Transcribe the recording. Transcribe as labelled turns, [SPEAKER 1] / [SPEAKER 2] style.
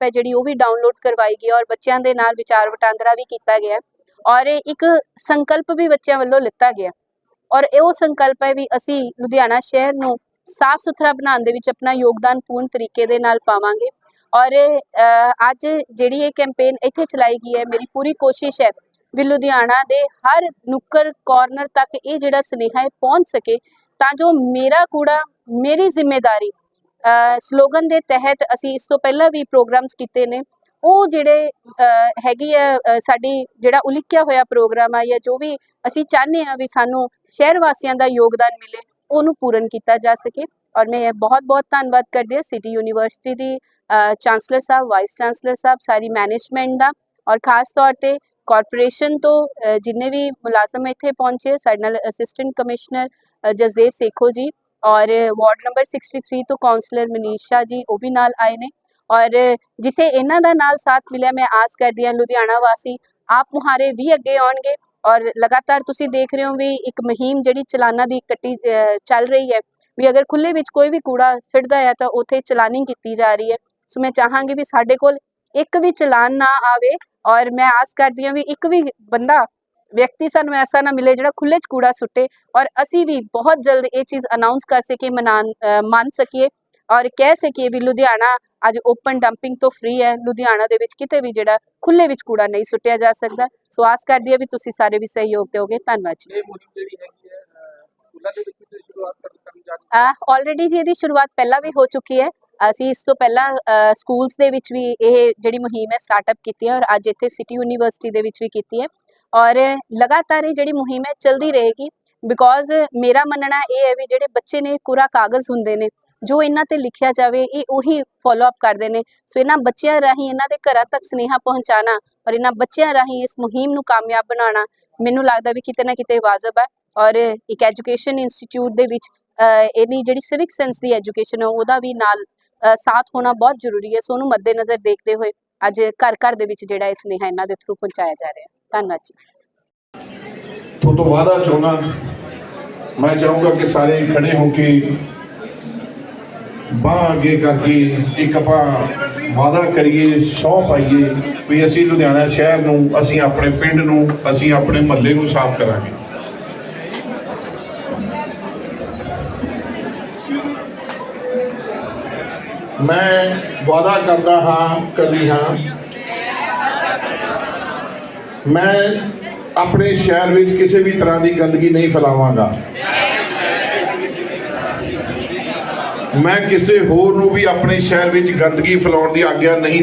[SPEAKER 1] App ਹੈ ਜਿਹੜੀ ਉਹ ਵੀ ਡਾਊਨਲੋਡ ਕਰਵਾਈ ਗਈ ਹੈ ਔਰ ਬੱਚਿਆਂ ਦੇ ਨਾਲ ਵਿਚਾਰ ਵਟਾਂਦਰਾ ਵੀ ਕੀਤਾ ਗਿਆ ਔਰ ਇੱਕ ਸੰਕਲਪ ਵੀ ਬੱਚਿਆਂ ਵੱਲੋਂ ਲਿੱਤਾ ਗਿਆ ਔਰ ਇਹ ਉਹ ਸੰਕਲਪ ਹੈ ਵੀ ਅਸੀਂ ਲੁਧਿਆਣਾ ਸ਼ਹਿਰ ਨੂੰ ਸਾਫ਼ ਸੁਥਰਾ ਬਣਾਉਣ ਦੇ ਵਿੱਚ ਆਪਣਾ ਯੋਗਦਾਨ ਪੂਰਨ ਤਰੀਕੇ ਦੇ ਨਾਲ ਪਾਵਾਂਗੇ ਔਰ ਅੱਜ ਜਿਹੜੀ ਇਹ ਕੈਂਪੇਨ ਇੱਥੇ ਚਲਾਈ ਗਈ ਹੈ, ਮੇਰੀ ਪੂਰੀ ਕੋਸ਼ਿਸ਼ ਹੈ ਵੀ ਲੁਧਿਆਣਾ ਦੇ ਹਰ ਨੁੱਕਰ ਕਾਰਨਰ ਤੱਕ ਇਹ ਜਿਹੜਾ ਸੁਨੇਹਾ ਹੈ ਪਹੁੰਚ ਸਕੇ ਤਾਂ ਜੋ ਮੇਰਾ ਕੂੜਾ, ਮੇਰੀ ਜ਼ਿੰਮੇਵਾਰੀ ਸਲੋਗਨ ਦੇ ਤਹਿਤ ਅਸੀਂ ਇਸ ਤੋਂ ਪਹਿਲਾਂ ਵੀ ਪ੍ਰੋਗਰਾਮਸ ਕੀਤੇ ਨੇ। ਉਹ ਜਿਹੜੇ ਹੈਗੀ ਆ ਸਾਡੀ ਜਿਹੜਾ ਉਲੀਕਿਆ ਹੋਇਆ ਪ੍ਰੋਗਰਾਮ ਆ ਜਾਂ ਜੋ ਵੀ ਅਸੀਂ ਚਾਹੁੰਦੇ ਆ ਵੀ ਸਾਨੂੰ ਸ਼ਹਿਰ ਵਾਸੀਆਂ ਦਾ ਯੋਗਦਾਨ ਮਿਲੇ, ਉਹਨੂੰ ਪੂਰਨ ਕੀਤਾ ਜਾ ਸਕੇ। ਔਰ ਮੈਂ ਬਹੁਤ ਬਹੁਤ ਧੰਨਵਾਦ ਕਰਦੀ ਹਾਂ ਸਿਟੀ ਯੂਨੀਵਰਸਿਟੀ ਦੀ ਚਾਂਸਲਰ ਸਾਹਿਬ ਵਾਈਸ ਚਾਂਸਲਰ ਸਾਹਿਬ, ਸਾਰੀ ਮੈਨੇਜਮੈਂਟ ਦਾ। ਔਰ ਖਾਸ ਤੌਰ ਤੇ ਕਾਰਪੋਰੇਸ਼ਨ ਤੋਂ ਜਿੰਨੇ ਵੀ ਮੁਲਾਜ਼ਮ ਇੱਥੇ ਪਹੁੰਚੇ, ਸਾਡੇ ਨਾਲ ਅਸਿਸਟੈਂਟ ਕਮਿਸ਼ਨਰ ਜਸਦੇਵ ਸੇਖੋ ਜੀ। ਔਰ ਵਾਰਡ ਨੰਬਰ 63 ਤੋਂ ਕਾਉਂਸਲਰ ਮਨੀਸ਼ਾ ਜੀ, ਉਹ ਵੀ ਨਾਲ ਆਏ ਨੇ। ਔਰ ਜਿੱਥੇ ਇਹਨਾਂ ਦਾ ਨਾਲ ਸਾਥ ਮਿਲਿਆ, ਮੈਂ ਆਸ ਕਰਦੀ ਹਾਂ ਲੁਧਿਆਣਾ ਵਾਸੀ, ਆਪ ਮੁਹਾਰੇ ਵੀ ਅੱਗੇ ਆਉਣਗੇ। ਔਰ ਲਗਾਤਾਰ ਤੁਸੀਂ ਦੇਖ ਰਹੇ ਹੋ ਵੀ ਇੱਕ ਮੁਹਿੰਮ ਜਿਹੜੀ ਚਲਾਨਾਂ ਦੀ ਕੱਟੀ ਚੱਲ ਰਹੀ ਹੈ। ਵੀ ਅਗਰ ਖੁੱਲੇ ਵਿੱਚ ਕੋਈ ਵੀ ਕੂੜਾ ਸਿੱਟਦਾ ਹੈ, ਤਾਂ ਉੱਥੇ ਚਲਾਨਿੰਗ ਕੀਤੀ ਜਾ ਰਹੀ ਹੈ। ਸੋ ਮੈਂ ਚਾਹਾਂਗੀ ਵੀ ਸਾਡੇ ਕੋਲ ਇੱਕ ਵੀ ਚਲਾਨ ਨਾ ਆਵੇ। ਔਰ ਮੈਂ ਆਸ ਕਰਦੀ ਹਾਂ ਵੀ ਇੱਕ ਵੀ ਬੰਦਾ ਵਿਅਕਤੀ ਸਾਨੂੰ ਐਸਾ ਨਾ ਮਿਲੇ ਜਿਹੜਾ ਖੁੱਲੇ 'ਚ ਕੂੜਾ ਸੁੱਟੇ ਔਰ ਅਸੀਂ ਵੀ ਬਹੁਤ ਜਲਦ ਇਹ ਚੀਜ਼ ਅਨਾਉਂਸ ਕਰ ਸਕੀਏ ਮਨਾਨ ਅ, ਮੰਨ ਸਕੀਏ ਔਰ ਕਹਿ ਸਕੀਏ ਵੀ ਲੁਧਿਆਣਾ ਅੱਜ ਓਪਨ ਡੰਪਿੰਗ ਤੋਂ ਫ੍ਰੀ ਹੈ ਲੁਧਿਆਣਾ ਦੇ ਵਿੱਚ ਕਿਤੇ ਵੀ ਜਿਹੜਾ ਖੁੱਲੇ ਵਿੱਚ ਕੂੜਾ ਨਹੀਂ ਸੁੱਟਿਆ ਜਾ ਸਕਦਾ ਸੋ ਆਸ ਕਰਦੀ ਹਾਂ ਵੀ ਤੁਸੀਂ ਸਾਰੇ ਵੀ ਸਹਿਯੋਗ ਦਿਓਗੇ ਧੰਨਵਾਦ ਜੀ
[SPEAKER 2] ਇਹ ਮੁਹਿੰਮ ਜਿਹੜੀ ਹੈਗੀ ਹੈ ਅਹ, ਸਕੂਲਾਂ ਦੇ ਵਿੱਚ ਵੀ ਤੁਸੀਂ ਸ਼ੁਰੂਆਤ ਕਰ- ਕਰਨ ਜਾ ਰਹੇ
[SPEAKER 1] ਆਲਰੇਡੀ ਜੀ ਇਹਦੀ ਸ਼ੁਰੂਆਤ ਪਹਿਲਾਂ ਵੀ ਹੋ ਚੁੱਕੀ ਹੈ ਅਸੀਂ ਇਸ ਤੋਂ ਪਹਿਲਾਂ ਸਕੂਲਸ ਦੇ ਵਿੱਚ ਵੀ ਇਹ ਜਿਹੜੀ ਮੁਹਿੰਮ ਹੈ ਸਟਾਰਟਅਪ ਕੀਤੀ ਹੈ ਔਰ ਅੱਜ ਇੱਥੇ ਸਿਟੀ ਯੂਨੀਵਰਸਿਟੀ ਦੇ ਵਿੱਚ ਵੀ ਕੀਤੀ ਹੈ ਔਰ ਲਗਾਤਾਰ ਇਹ ਜਿਹੜੀ ਮੁਹਿੰਮ ਹੈ ਚਲਦੀ ਰਹੇਗੀ ਬਿਕੋਜ਼ ਮੇਰਾ ਮੰਨਣਾ ਇਹ ਹੈ ਵੀ ਜਿਹੜੇ ਬੱਚੇ ਨੇ ਕੋਰਾ ਕਾਗਜ਼ ਹੁੰਦੇ ਨੇ, ਜੋ ਇਹਨਾਂ ਤੇ ਲਿਖਿਆ ਜਾਵੇ, ਇਹ ਉਹੀ ਫੋਲੋ ਅਪ ਕਰਦੇ ਨੇ। ਸੋ ਇਹਨਾਂ ਬੱਚਿਆਂ ਰਾਹੀਂ, ਇਹਨਾਂ ਦੇ ਘਰਾਂ ਤੱਕ ਸੁਨੇਹਾ ਪਹੁੰਚਾਉਣਾ ਔਰ ਇਹਨਾਂ ਬੱਚਿਆਂ ਰਾਹੀਂ ਇਸ ਮੁਹਿੰਮ ਨੂੰ ਕਾਮਯਾਬ ਬਣਾਉਣਾ, ਮੈਨੂੰ ਲੱਗਦਾ ਵੀ ਕਿਤੇ ਨਾ ਕਿਤੇ ਵਾਜਬ ਹੈ। ਔਰ ਇੱਕ ਐਜੂਕੇਸ਼ਨ ਇੰਸਟੀਚਿਊਟ ਦੇ ਵਿੱਚ ਇਹਦੀ ਜਿਹੜੀ ਸਿਵਿਕ ਸੈਂਸ ਦੀ ਐਜੂਕੇਸ਼ਨ ਹੈ, ਉਹਦਾ ਵੀ ਨਾਲ ਸਾਥ ਹੋਣਾ ਬਹੁਤ ਜ਼ਰੂਰੀ ਹੈ। ਸੋ ਉਹਨੂੰ ਮੱਦੇਨਜ਼ਰ ਦੇਖਦੇ ਹੋਏ ਅੱਜ ਘਰ ਘਰ ਦੇ ਵਿੱਚ ਜਿਹੜਾ ਇਹ ਸੁਨੇਹਾ ਇਹਨਾਂ ਦੇ ਥਰੂ ਪਹੁੰਚਾਇਆ ਜਾ ਰਿਹਾ ਧੰਨਵਾਦ ਜੀ।
[SPEAKER 3] ਤੋਂ ਤੋਂ ਵਾਅਦਾ ਚਾਹੁੰਦਾ ਮੈਂ ਚਾਹੂੰਗਾ ਕਿ ਸਾਰੇ ਖੜੇ ਹੋ ਕੇ ਬਾਂਹ ਅੱਗੇ ਕਰਕੇ ਇੱਕ ਆਪਾਂ ਵਾਅਦਾ ਕਰੀਏ ਸਹੁੰ ਪਾਈਏ ਵੀ ਅਸੀਂ ਲੁਧਿਆਣਾ ਸ਼ਹਿਰ ਨੂੰ ਅਸੀਂ ਆਪਣੇ ਪਿੰਡ ਨੂੰ ਅਸੀਂ ਆਪਣੇ ਮਹੱਲੇ ਨੂੰ ਸਾਫ਼ ਕਰਾਂਗੇ। ਮੈਂ ਵਾਅਦਾ ਕਰਦਾ ਹਾਂ ਕਰਦੀ ਹਾਂ। ਮੈਂ ਆਪਣੇ ਸ਼ਹਿਰ ਵਿੱਚ ਕਿਸੇ ਵੀ ਤਰ੍ਹਾਂ ਦੀ ਗੰਦਗੀ ਨਹੀਂ ਫੈਲਾਵਾਂਗਾ। ਮੈਂ ਕਿਸੇ ਹੋਰ ਨੂੰ ਵੀ ਆਪਣੇ ਸ਼ਹਿਰ ਵਿੱਚ ਗੰਦਗੀ ਫੈਲਾਉਣ ਦੀ ਆਗਿਆ ਨਹੀਂ